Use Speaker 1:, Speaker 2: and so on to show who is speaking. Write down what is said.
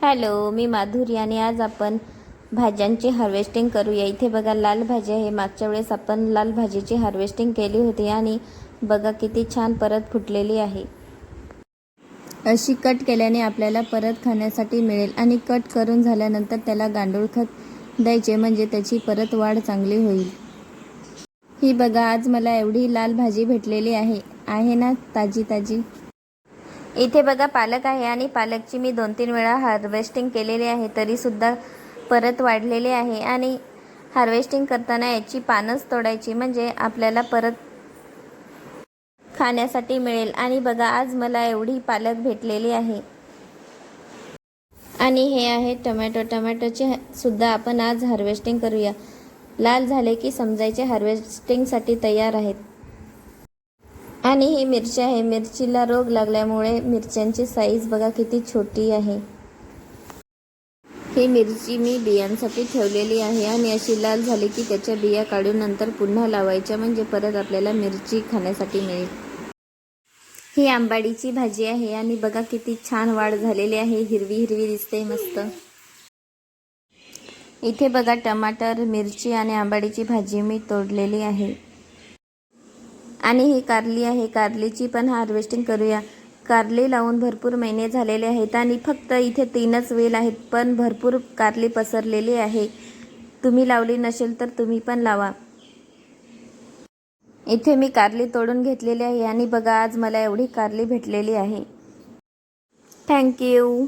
Speaker 1: Hello मी माधुरी आणि आज आपण भाज्यांची हार्वेस्टिंग करूया. इथे बघा लाल भाजी आहे. मागच्या वेळेस आपण लाल भाजीची हार्वेस्टिंग केली होती आणि बघा किती छान परत फुटलेली आहे. अशी कट केल्याने आपल्याला परत खाण्यासाठी मिळेल आणि कट करून झाल्यानंतर त्याला गांडूळ खत द्यायचे म्हणजे त्याची परत वाढ चांगली होईल. ही बघा आज मला एवढी लाल भाजी भेटलेली आहे. आहे ना ताजी ताजी? इथे बघा पालक आहे आणि पालकची मी दोन तीन वेळा हार्वेस्टिंग केलेली आहे तरीसुद्धा परत वाढलेले आहे. आणि हार्वेस्टिंग करताना याची पानंच तोडायची म्हणजे आपल्याला परत खाण्यासाठी मिळेल. आणि बघा आज मला एवढी पालक भेटलेली आहे. आणि हे आहे टमॅटो. टमॅटोचे सुद्धा आपण आज हार्वेस्टिंग करूया. लाल झाले की समजायचे हार्वेस्टिंगसाठी तयार आहेत. आणि ही मिरची आहे. मिरचीला रोग लागल्यामुळे मिरच्यांची साईज बघा किती छोटी आहे. ही मिरची मी बियांसाठी ठेवलेली आहे आणि अशी लाल झाली की त्याच्या बिया काढून नंतर पुन्हा लावायच्या म्हणजे परत आपल्याला मिरची खाण्यासाठी मिळेल. ही आंबाडीची भाजी आहे आणि बघा किती छान वाढ झालेली आहे. हिरवी हिरवी दिसते मस्त. इथे बघा टमाटर मिरची आणि आंबाडीची भाजी मी तोडलेली आहे. आणि ही कारली आहे. कारलीची पण हार्वेस्टिंग करूया. कारली लावून भरपूर महिने झालेले आहेत आणि फक्त इथे तीनच वेल आहेत पण भरपूर कारली पसरलेली आहे. तुम्ही लावली नसेल तर तुम्ही पण लावा. इथे मी कारली तोडून घेतलेली आहे आणि बघा आज मला एवढी कारली भेटलेली आहे. थँक्यू